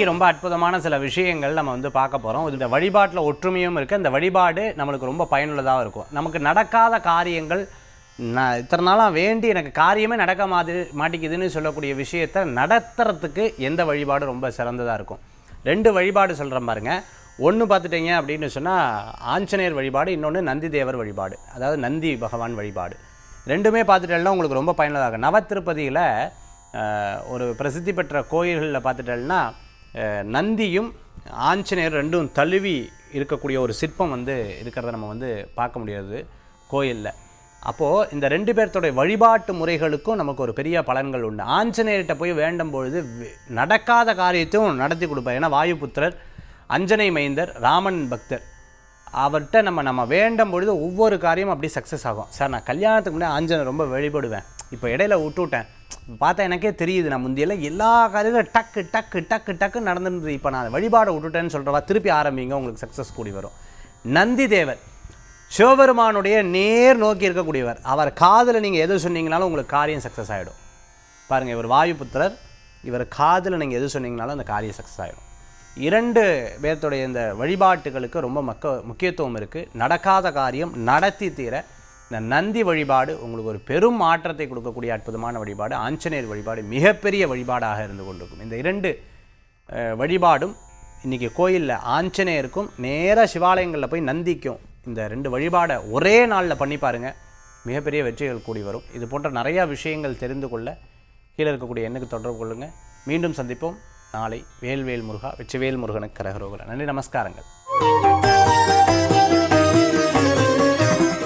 இன்றைக்கி ரொம்ப அற்புதமான சில விஷயங்கள் நம்ம வந்து பார்க்க போகிறோம் இந்த வழிபாட்டில் ஒற்றுமையும் இருக்குது இந்த வழிபாடு நம்மளுக்கு ரொம்ப பயனுள்ளதாக இருக்கும். நமக்கு நடக்காத காரியங்கள் நான் இத்தனை நாளாக வேண்டி எனக்கு காரியமே நடக்க மாதிரி மாட்டேங்குதுன்னு சொல்லக்கூடிய விஷயத்தை நடத்துறதுக்கு எந்த வழிபாடு ரொம்ப சிறந்ததாக இருக்கும். ரெண்டு வழிபாடு சொல்கிறேன் பாருங்க. ஒன்று பார்த்துட்டீங்க அப்படின்னு சொன்னால் ஆஞ்சநேயர் வழிபாடு இன்னொன்று நந்தி தேவர் வழிபாடு. அதாவது நந்தி பகவான் வழிபாடு. ரெண்டுமே பார்த்துட்டேன்னா உங்களுக்கு ரொம்ப பயனுள்ளதாக நவ திருப்பதியில் ஒரு பிரசித்தி பெற்ற கோயில்களில் பார்த்துட்டேன்னா நந்தியும் ஆஞ்சநேயர் ரெண்டும் தழுவி இருக்கக்கூடிய ஒரு சிற்பம் வந்து இருக்கிறத நம்ம வந்து பார்க்க முடியாது கோயிலில். அப்போது இந்த ரெண்டு பேர்த்தோடைய வழிபாட்டு முறைகளுக்கும் நமக்கு ஒரு பெரிய பலன்கள் உண்டு. ஆஞ்சநேயர்கிட்ட போய் வேண்டும் பொழுது நடக்காத காரியத்தையும் நடத்தி கொடுப்பார். ஏன்னா வாயுபுத்திரர் அஞ்சனை மைந்தர் ராமன் பக்தர் அவர்கிட்ட நம்ம நம்ம வேண்டும் பொழுது ஒவ்வொரு காரியமும் அப்படியே சக்ஸஸ் ஆகும். சார் நான் கல்யாணத்துக்கு முன்னாடி ஆஞ்சனை ரொம்ப வழிபடுவேன். இப்போ இடையில விட்டுவிட்டேன் பார்த்தா எனக்கே தெரியுது நான் முந்தியெல்லாம் எல்லா காரியங்களும் டக்கு டக்கு டக்கு டக்கு நடந்துருந்தது. இப்போ நான் வழிபாடை விட்டுட்டேன்னு சொல்கிறவா திருப்பி ஆரம்பிங்க உங்களுக்கு சக்ஸஸ் கூடி வரும். நந்தி தேவர் சிவபெருமானுடைய நேர் நோக்கி இருக்கக்கூடியவர். அவர் காதில் நீங்கள் எது சொன்னீங்கனாலும் உங்களுக்கு காரியம் சக்ஸஸ் ஆகிடும் பாருங்கள் இவர் வாயுபுத்திரர் இவர் காதில் நீங்கள் எது சொன்னீங்கனாலும் அந்த காரியம் சக்ஸஸ் ஆகிடும் இரண்டு பேர்த்துடைய இந்த வழிபாட்டுகளுக்கு ரொம்ப மக்க முக்கியத்துவம் இருக்குது நடக்காத காரியம் நடத்தி தீர இந்த நந்தி வழிபாடு உங்களுக்கு ஒரு பெரும் மாற்றத்தை கொடுக்கக்கூடிய அற்புதமான வழிபாடு ஆஞ்சநேயர் வழிபாடு மிகப்பெரிய வழிபாடாக இருந்து கொண்டிருக்கும். இந்த இரண்டு வழிபாடும் இன்றைக்கி கோயிலில் ஆஞ்சநேயருக்கும் நேராக சிவாலயங்களில் போய் நந்திக்கும். இந்த ரெண்டு வழிபாடை ஒரே நாளில் பண்ணி பாருங்கள் மிகப்பெரிய வெற்றிகள் கூடி வரும். இது போன்ற நிறையா விஷயங்கள் தெரிந்து கொள்ள கீழே இருக்கக்கூடிய எண்ணுக்கு தொடர்பு கொள்ளுங்கள் மீண்டும் சந்திப்போம். நாளை வேல்வேல் முருகா வெற்றிவேல் முருகனுக்கு கரகரோகரா நன்றி நமஸ்காரங்கள்.